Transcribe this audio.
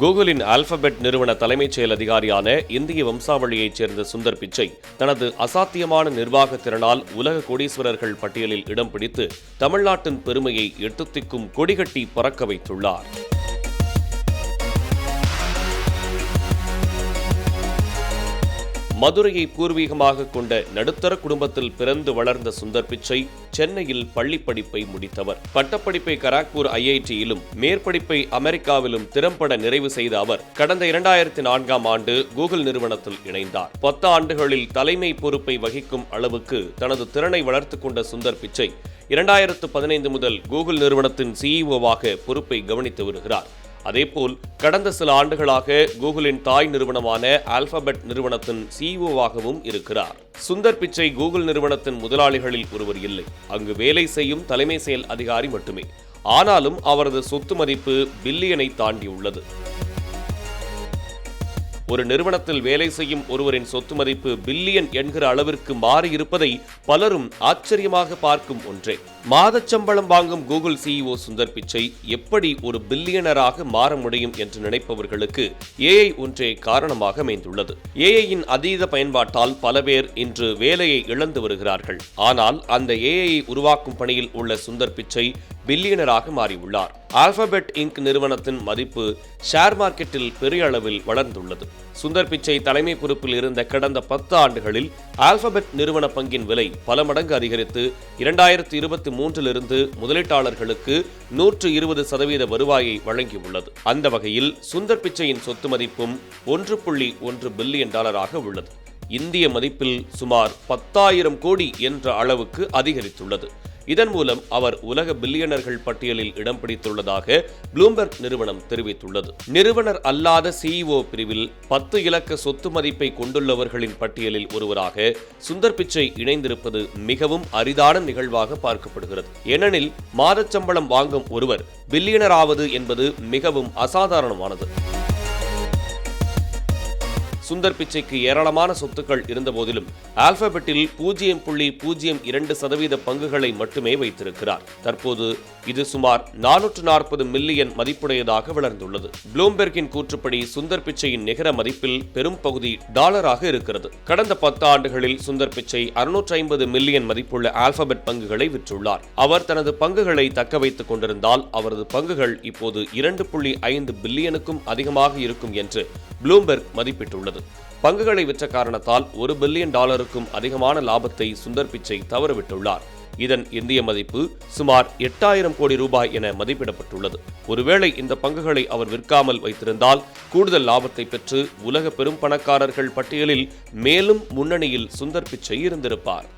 கூகுளின் alphabet நிறுவன தலைமைச் செயல் அதிகாரியான இந்திய வம்சாவளியைச் சேர்ந்த சுந்தர் பிச்சை தனது அசாத்தியமான நிர்வாக திறனால் உலக கோடீஸ்வரர்கள் பட்டியலில் இடம் பிடித்து தமிழ்நாட்டின் பெருமையை எட்டுத்திக்கும் கொடிகட்டி பறக்க வைத்துள்ளார். மதுரையை பூர்வீகமாக கொண்ட நடுத்தர குடும்பத்தில் பிறந்து வளர்ந்த சுந்தர் பிச்சை சென்னையில் பள்ளிப்படிப்பை முடித்தவர். பட்டப்படிப்பை கராக்பூர் ஐஐடியிலும் மேற்படிப்பை அமெரிக்காவிலும் திறம்பட நிறைவு செய்த அவர் கடந்த இரண்டாயிரத்தி நான்காம் ஆண்டு கூகுள் நிறுவனத்தில் இணைந்தார். பத்து ஆண்டுகளில் தலைமை பொறுப்பை வகிக்கும் அளவுக்கு தனது திறனை வளர்த்துக் கொண்ட சுந்தர் பிச்சை இரண்டாயிரத்து பதினைந்து முதல் கூகுள் நிறுவனத்தின் சிஇஓவாக பொறுப்பை கவனித்து வருகிறார். அதேபோல் கடந்த சில ஆண்டுகளாக கூகுளின் தாய் நிறுவனமான ஆல்பபெட் நிறுவனத்தின் சிஇஓவாகவும் இருக்கிறார். சுந்தர் பிச்சை கூகுள் நிறுவனத்தின் முதலாளிகளில் ஒருவர் இல்லை. அங்கு வேலை செய்யும் தலைமை செயல் அதிகாரி மட்டுமே. ஆனாலும் அவரது சொத்து மதிப்பு பில்லியனை தாண்டியுள்ளது. ஒரு நிறுவனத்தில் வேலை செய்யும் ஒருவரின் சொத்து மதிப்பு பில்லியன் என்கிற அளவிற்கு மாறியிருப்பதை பலரும் ஆச்சரியமாக பார்க்கும் ஒன்றே. மாதச்சம்பளம் வாங்கும் கூகுள் சிஇஓ சுந்தர் பிச்சை எப்படி ஒரு பில்லியனராக மாற முடியும் என்று நினைப்பவர்களுக்கு ஏஐ ஒன்றே காரணமாக அமைந்துள்ளது. ஏஐயின் அதீத பயன்பாட்டால் பல பேர் இன்று வேலையை இழந்து வருகிறார்கள். ஆனால் அந்த ஏஐயை உருவாக்கும் பணியில் உள்ள சுந்தர் பிச்சை பில்லியனராக மாறியுள்ளார். ஆல்பபெட் இங்க் நிறுவனத்தின் மதிப்பு ஷேர் மார்க்கெட்டில் பெரிய அளவில் வளர்ந்துள்ளது. சுந்தர் பிச்சை தலைமை பொறுப்பில் இருந்த கடந்த பத்து ஆண்டுகளில் ஆல்பபெட் நிறுவன பங்கின் விலை பல மடங்கு அதிகரித்து இரண்டாயிரத்தி இருபத்தி மூன்றிலிருந்து முதலீட்டாளர்களுக்கு நூற்று இருபது சதவீத வருவாயை வழங்கியுள்ளது. அந்த வகையில் சுந்தர் பிச்சையின் சொத்து மதிப்பும் ஒன்று புள்ளி ஒன்று பில்லியன் டாலராக உள்ளது. இந்திய மதிப்பில் சுமார் பத்தாயிரம் கோடி என்ற அளவுக்கு அதிகரித்துள்ளது. இதன் மூலம் அவர் உலக பில்லியனர்கள் பட்டியலில் இடம் பிடித்துள்ளதாக ப்ளூம்பெர்க் நிறுவனம் தெரிவித்துள்ளது. நிறுவனர் அல்லாத சிஇஓ பிரிவில் பத்து இலக்க சொத்து மதிப்பை கொண்டுள்ளவர்களின் பட்டியலில் ஒருவராக சுந்தர் பிச்சை இணைந்திருப்பது மிகவும் அரிதான நிகழ்வாக பார்க்கப்படுகிறது. ஏனெனில் மாதச்சம்பளம் வாங்கும் ஒருவர் பில்லியனர் ஆவது என்பது மிகவும் அசாதாரணமானது. சுந்தர் பிச்சைக்கு ஏராளமான சொத்துக்கள் இருந்தபோதிலும் ஆல்பபெட்டில் பூஜ்ஜியம் புள்ளி பூஜ்ஜியம் இரண்டு சதவீத பங்குகளை மட்டுமே வைத்திருக்கிறார். தற்போது இது சுமார் நானூற்று நாற்பது மில்லியன் மதிப்புடையதாக வளர்ந்துள்ளது. ப்ளூம்பெர்கின் கூற்றுப்படி சுந்தர் பிச்சையின் நிகர மதிப்பில் பெரும் பகுதி டாலராக இருக்கிறது. கடந்த பத்து ஆண்டுகளில் சுந்தர் பிச்சை அறுநூற்றி ஐம்பது மில்லியன் மதிப்புள்ள ஆல்பபெட் பங்குகளை விற்றுள்ளார். அவர் தனது பங்குகளை தக்க வைத்துக் கொண்டிருந்தால் அவரது பங்குகள் இப்போது இரண்டு புள்ளி ஐந்து பில்லியனுக்கும் அதிகமாக இருக்கும் என்று ப்ளூம்பெர்க் மதிப்பிட்டுள்ளது. பங்குகளை விற்ற காரணத்தால் ஒரு பில்லியன் டாலருக்கும் அதிகமான லாபத்தை சுந்தர் பிச்சை தவறவிட்டுள்ளார். இதன் இந்திய மதிப்பு சுமார் எட்டாயிரம் கோடி ரூபாய் என மதிப்பிடப்பட்டுள்ளது. ஒருவேளை இந்த பங்குகளை அவர் விற்காமல் வைத்திருந்தால் கூடுதல் லாபத்தை பெற்று உலக பெரும் பணக்காரர்கள் பட்டியலில் மேலும் முன்னணியில் சுந்தர் பிச்சை இருந்திருப்பார்.